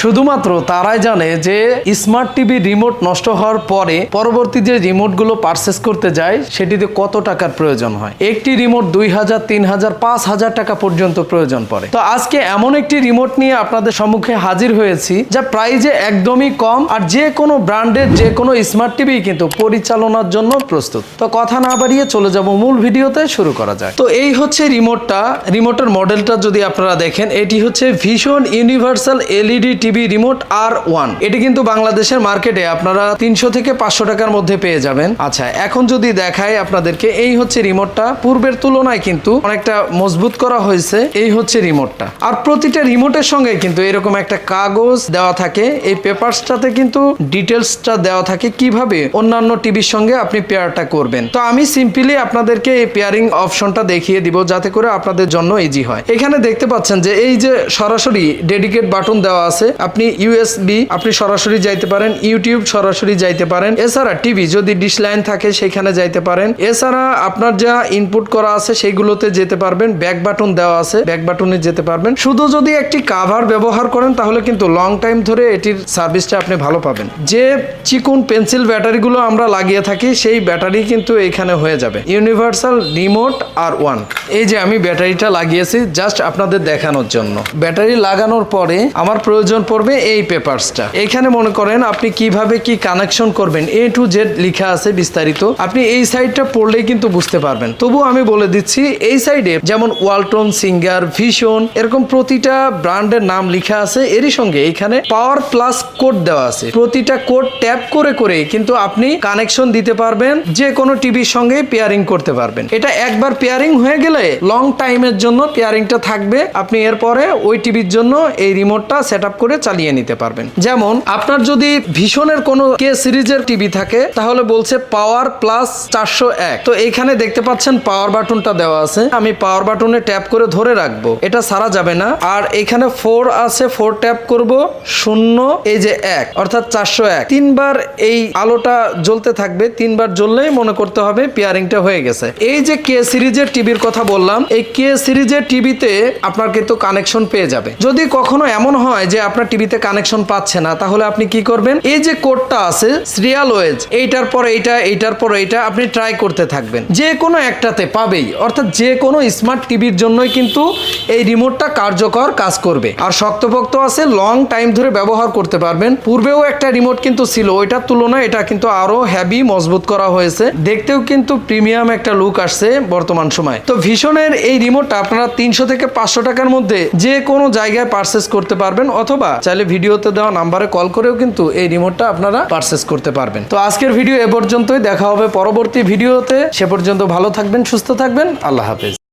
শুধুমাত্র তারাই জানে যে স্মার্ট টিভি রিমোট নষ্ট হওয়ার পরে পরবর্তী যে রিমোটগুলো পারচেস করতে যায়, সেটিতে কত টাকার প্রয়োজন হয়? একটি রিমোট দুই হাজার, তিন হাজার, পাঁচ হাজার টাকা পর্যন্ত প্রয়োজন পড়ে। তো আজকে এমন একটি রিমোট নিয়ে আপনাদের সম্মুখে হাজির হয়েছি, যা প্রাইজে একদমই কম আর যে কোনো ব্র্যান্ডের, যে কোনো স্মার্ট টিভি কিন্তু পরিচালনার জন্য প্রস্তুত। তো কথা না বাড়িয়ে চলে যাব মূল ভিডিওতে, শুরু করা যায় তো এই হচ্ছে রিমোটটা রিমোটের মডেলটা যদি আপনারা দেখেন, এটি হচ্ছে ভীষণ ইউনিভার্সাল এলইডি টিভি রিমোট আর ওয়ান। এটি কিন্তু বাংলাদেশের মার্কেটে আপনারা তিনশো থেকে পাঁচশো টাকার মধ্যে পেয়ে যাবেন। আচ্ছা এখন যদি দেখাই আপনাদেরকে, এই হচ্ছে রিমোটটা। পূর্বের তুলনায় কিন্তু অনেকটা মজবুত করা হয়েছে, এই হচ্ছে রিমোটটা। আর প্রতিটা রিমোটের সঙ্গে কিন্তু এরকম একটা কাগজ দেওয়া থাকে। এই পেপারসটাতে কিন্তু ডিটেলসটা দেওয়া থাকে কীভাবে অন্যান্য টিভির সঙ্গে আপনি পেয়ারটা করবেন। তো আমি সিম্পলি আপনাদেরকে এই পেয়ারিং অপশনটা দেখিয়ে দিব, যাতে করে আপনাদের জন্য ইজি হয়। এখানে দেখতে পাচ্ছেন যে, এই যে সরাসরি ডেডিকেট বাটন দেওয়া আছে আপনি ইউএসবি আপনি সরাসরি যাইতে পারেন ইউটিউব সরাসরি যাইতে পারেন, এছাড়া টিভি যদি ডিশ লাইন থাকে সেখানে যাইতে পারেন। এছাড়া আপনার যা ইনপুট করা আছে সেইগুলোতে যেতে পারবেন ব্যাক বাটন দেওয়া আছে ব্যাক বাটনে যেতে পারবেন। শুধু যদি একটি কাভার ব্যবহার করেন, তাহলে কিন্তু লং টাইম ধরে এটির সার্ভিসটা আপনি ভালো পাবেন। যে চিকুন পেন্সিল ব্যাটারিগুলো আমরা লাগিয়ে থাকি, সেই ব্যাটারি কিন্তু এখানে হয়ে যাবে। ইউনিভার্সাল রিমোট আর ওয়ান এই যে আমি ব্যাটারিটা লাগিয়েছি জাস্ট আপনাদের দেখানোর জন্য। ব্যাটারি লাগানোর পরে আমার প্রয়োজন পড়বে এই পেপারসটা এখানে মনে করেন আপনি কীভাবে কি কানেকশন করবেন এ টু জেড লেখা আছে বিস্তারিত। আপনি এই সাইডটা পড়লেই কিন্তু বুঝতে পারবেন। তবু আমি বলে দিচ্ছি, এই সাইডে যেমন ওয়ালটন সিঙ্গার ভিশন এরকম প্রতিটা ব্র্যান্ডের নাম লেখা আছে, এরই সঙ্গে এখানে পাওয়ার প্লাস কোড দেওয়া আছে। প্রতিটা কোড ট্যাপ করে করে কিন্তু আপনি কানেকশন দিতে পারবেন যে কোনো টিভির সঙ্গে পেয়ারিং করতে পারবেন। এটা একবার পেয়ারিং হয়ে গেলে লং টাইমের জন্য পেয়ারিংটা থাকবে। আপনি এরপরে ওই টিভির জন্য এই রিমোটটা সেট করে চালিয়ে নিতে পারবেন। যেমন, আপনার যদি ভীষণের কোনো কে সিরিজের টিভি থাকে, তাহলে বলছে পাওয়ার প্লাস চারশো এক। তো এইখানে দেখতে পাচ্ছেন পাওয়ার বাটনটা দেওয়া আছে। আমি পাওয়ার বাটনে ট্যাপ করে ধরে রাখব। এটা সারা যাবে না। আর এখানে ফোর আছে, ফোর ট্যাপ করব, শূন্য, এই যে এক, অর্থাৎ চারশো এক। তিনবার এই আলোটা জ্বলতে থাকবে, তিনবার জ্বললেই মনে করতে হবে পেয়ারিংটা হয়ে গেছে। এই যে কে সিরিজের টিভির কথা বললাম, এই কে সিরিজের টিভিতে আপনার কিন্তু কানেকশন পেয়ে যাবে। যদি কখনো এমন হয় যে আপনার টিভিতে কানেকশন পাচ্ছে না, তাহলে আপনি কি করবেন? এই যে কোডটা আছে সিরিয়াল ওয়েজ, এইটার পর এইটা, এইটার পর এইটা, আপনি ট্রাই করতে থাকবেন। যে কোনো একটাতে পাবেই, অর্থাৎ যে কোনো স্মার্ট টিভির জন্যই কিন্তু এই রিমোটটা কার্যকর কাজ করবে। আর শক্তপোক্ত আছে লং টাইম ধরে ব্যবহার করতে পারবেন। পূর্বেও একটা রিমোট কিন্তু ছিল, ওইটার তুলনায় এটা কিন্তু আরও হ্যাভি মজবুত করা হয়েছে। দেখতেও কিন্তু প্রিমিয়াম একটা লুক আসছে বর্তমান সময়। তো ভীষণের এই রিমোটটা আপনারা তিনশো থেকে পাঁচশো টাকার মধ্যে যে কোনো জায়গায় পারচেস করতে পারবেন, অথবা চাইলে ভিডিওতে দেওয়া নাম্বারে কল করেও কিন্তু এই রিমোটটা আপনারা পারচেস করতে পারবেন। তো আজকের ভিডিও এ পর্যন্তই, দেখা হবে পরবর্তী ভিডিওতে। সে পর্যন্ত ভালো থাকবেন, সুস্থ থাকবেন। আল্লাহ হাফেজ।